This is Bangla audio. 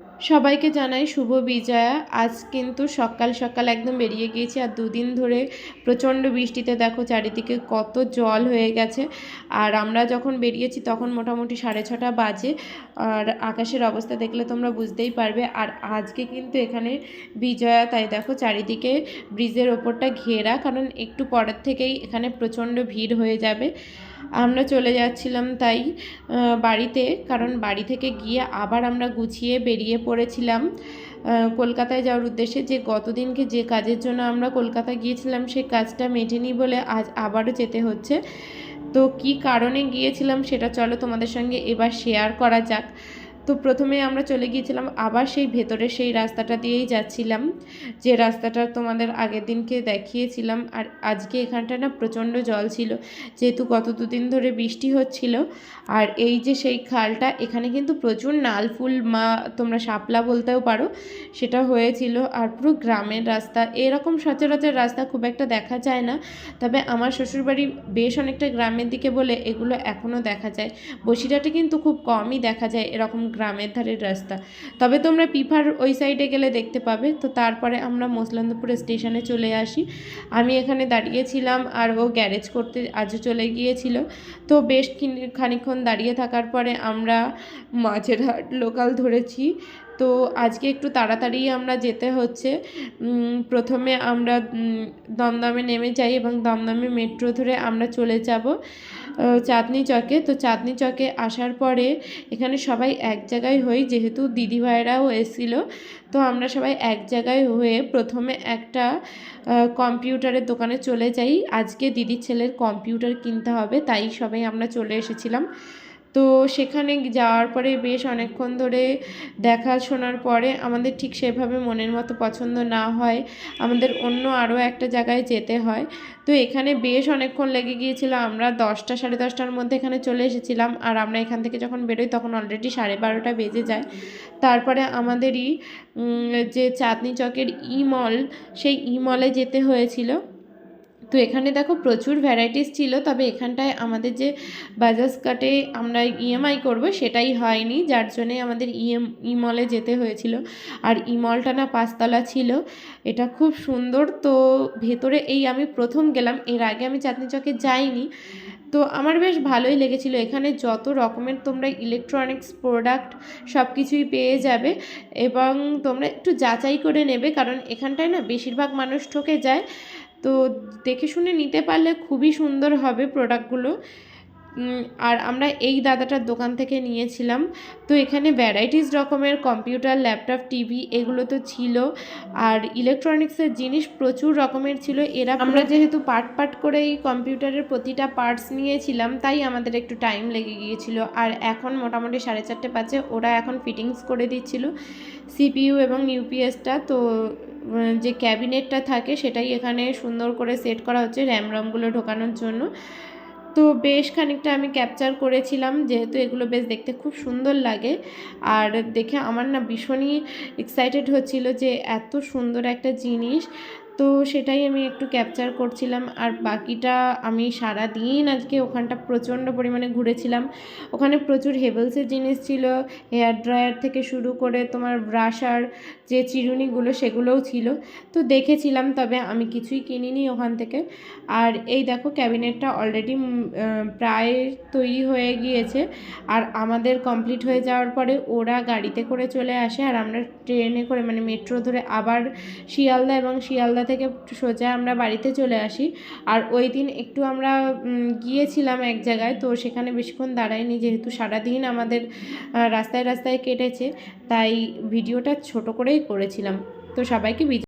সবাইকে জানাই শুভ বিজয়া। আজ কিন্তু সকাল সকাল একদম বেরিয়ে গিয়েছি আর দুদিন ধরে প্রচণ্ড বৃষ্টিতে দেখো চারিদিকে কত জল হয়ে গেছে। আর আমরা যখন বেরিয়েছি তখন মোটামুটি সাড়ে ছটা বাজে। আর আকাশের অবস্থা দেখলে তোমরা বুঝতেই পারবে। আর আজকে কিন্তু এখানে বিজয়া, তাই দেখো চারিদিকে ব্রিজের ওপরটা ঘেরা, কারণ একটু পরের থেকেই এখানে প্রচণ্ড ভিড় হয়ে যাবে। আমরা চলে যাচ্ছিলাম তাই বাড়িতে, কারণ বাড়ি থেকে গিয়ে আবার আমরা গুছিয়ে বেরিয়ে পড়েছিলাম। কলকাতায় যাওয়ার উদ্দেশ্যে যে গতদিনকে যে কাজের জন্য আমরা কলকাতা গিয়েছিলাম, সেই কাজটা মেটেনি বলে আজ আবারও যেতে হচ্ছে। তো কি কারণে গিয়েছিলাম সেটা চলো তোমাদের সঙ্গে এবার শেয়ার করা যাক। তো প্রথমে আমরা চলে গিয়েছিলাম, আবার সেই ভেতরে সেই রাস্তাটা দিয়েই যাচ্ছিলাম। যে রাস্তাটা তোমাদের আগের দিনকে দেখিয়েছিলাম, আর আজকে এখানটা না প্রচণ্ড জল ছিল, যেহেতু গত দুদিন ধরে বৃষ্টি হচ্ছিল। আর এই যে সেই খালটা, এখানে কিন্তু প্রচুর নাল ফুল, মা তোমরা শাপলা বলতেও পারো, সেটা হয়েছিল। আর পুরো গ্রামের রাস্তা, এরকম সচরাচর রাস্তা খুব একটা দেখা যায় না। তবে আমার শ্বশুরবাড়ি বেশ অনেকটা গ্রামের দিকে বলে এগুলো এখনও দেখা যায়। বসিরহাটে কিন্তু খুব কমই দেখা যায় এরকম গ্রামের ধারের রাস্তা। তবে তোমরা পিফার ওই সাইডে গেলে দেখতে পাবে। তো তারপরে আমরা মসলন্দপুর স্টেশনে চলে আসি। আমি এখানে দাঁড়িয়েছিলাম আর ও গ্যারেজ করতে আজও চলে গিয়েছিল। তো বেশ খানিকক্ষণ দাঁড়িয়ে থাকার পরে আমরা মাঝেরহাট লোকাল ধরেছি। তো আজকে একটু তাড়াতাড়ি আমরা যেতে হচ্ছে। প্রথমে আমরা দমদমে নেমে যাই এবং দমদমে মেট্রো ধরে আমরা চলে যাব। চাঁদনি চকে। তো চাঁদনি চকে আসার পরে এখানে সবাই এক জায়গায় হই, যেহেতু দিদিভাইরাও এসেছিল। তো আমরা সবাই এক জায়গায় হয়ে প্রথমে একটা কম্পিউটারের দোকানে চলে যাই। আজকে দিদির ছেলের কম্পিউটার কিনতে হবে, তাই সবাই আমরা চলে এসেছিলাম। তো সেখানে যাওয়ার পরে বেশ অনেকক্ষণ ধরে দেখাশোনার পরে আমাদের ঠিক সেভাবে মনের মতো পছন্দ না হয়, আমাদের অন্য আরও একটা জায়গায় যেতে হয়। তো এখানে বেশ অনেকক্ষণ লেগে গিয়েছিল, আমরা দশটা সাড়ে দশটার মধ্যে এখানে চলে এসেছিলাম আর আমরা এখান থেকে যখন বেরোই তখন অলরেডি সাড়ে বারোটা বেজে যায়। তারপরে আমাদেরই যে চাঁদনি চকের ই মল সেই ই মলে যেতে হয়েছিল। তো এখানে দেখো প্রচুর ভ্যারাইটিস ছিল, তবে এখানটায় আমাদের যে বাজাজ কাটে আমরা ইএমআই করব সেটাই হয়নি, যার জন্যে আমাদের ইএম ইমলে যেতে হয়েছিল। আর ইমলটা না পাঁচতলা ছিল, এটা খুব সুন্দর। তো ভেতরে এই আমি প্রথম গেলাম, এর আগে আমি চাঁদনি চকে যাইনি। তো আমার বেশ ভালোই লেগেছিল, এখানে যত রকমের তোমরা ইলেকট্রনিক্স প্রোডাক্ট সব কিছুই পেয়ে যাবে, এবং তোমরা একটু যাচাই করে নেবে, কারণ এখানটায় না বেশিরভাগ মানুষ ঠকে যায়। তো দেখে শুনে নিতে পারলে খুবই সুন্দর হবে প্রোডাক্টগুলো আর আমরা এই দাদাটার দোকান থেকে নিয়েছিলাম। তো এখানে ভ্যারাইটিস রকমের কম্পিউটার ল্যাপটপ টিভি এগুলো তো ছিল। আর ইলেকট্রনিক্সের জিনিস প্রচুর রকমের ছিল। এরা আমরা যেহেতু পার্ট পার্ট করে এই কম্পিউটারের প্রতিটা পার্টস নিয়েছিলাম তাই আমাদের একটু টাইম লেগে গিয়েছিল। আর এখন মোটামুটি সাড়ে চারটে পাঁচে ওরা এখন ফিটিংস করে দিচ্ছিল। সিপিইউ এবং ইউপিএসটা তো যে ক্যাবিনেটটা থাকে সেটাই এখানে সুন্দর করে সেট করা হচ্ছে র্যাম রমগুলো ঢোকানোর জন্য। তো বেশ খানিকটা আমি ক্যাপচার করেছিলাম, যেহেতু এগুলো বেশ দেখতে খুব সুন্দর লাগে। আর দেখে আমার না ভীষণই এক্সাইটেড হচ্ছিল যে এত সুন্দর একটা জিনিস। তো সেটাই আমি একটু ক্যাপচার করছিলাম। আর বাকিটা আমি সারা দিন আজকে ওখানটা প্রচণ্ড পরিমাণে ঘুরেছিলাম। ওখানে প্রচুর হেভেলসের জিনিস ছিল হেয়ার ড্রায়ার থেকে শুরু করে তোমার ব্রাশার যে চিরুনিগুলো সেগুলোও ছিল। তো দেখেছিলাম, তবে আমি কিছুই কিনিনি ওখান থেকে। আর এই দেখো ক্যাবিনেটটা অলরেডি প্রায় তৈরি হয়ে গিয়েছে। আর আমাদের কমপ্লিট হয়ে যাওয়ার পরে ওরা গাড়িতে করে চলে আসে। আর আমরা ট্রেনে করে মানে মেট্রো ধরে আবার শিয়ালদা এবং শিয়ালদা থেকে সোজা আমরা বাড়িতে চলে আসি। আর ওই দিন একটু আমরা গিয়েছিলাম এক জায়গায়, তো সেখানে বেশিক্ষণ দাঁড়াইনি যেহেতু সারাদিন আমাদের রাস্তায় রাস্তায় কেটেছে, তাই ভিডিওটা ছোট করেই করেছিলাম। তো সবাইকে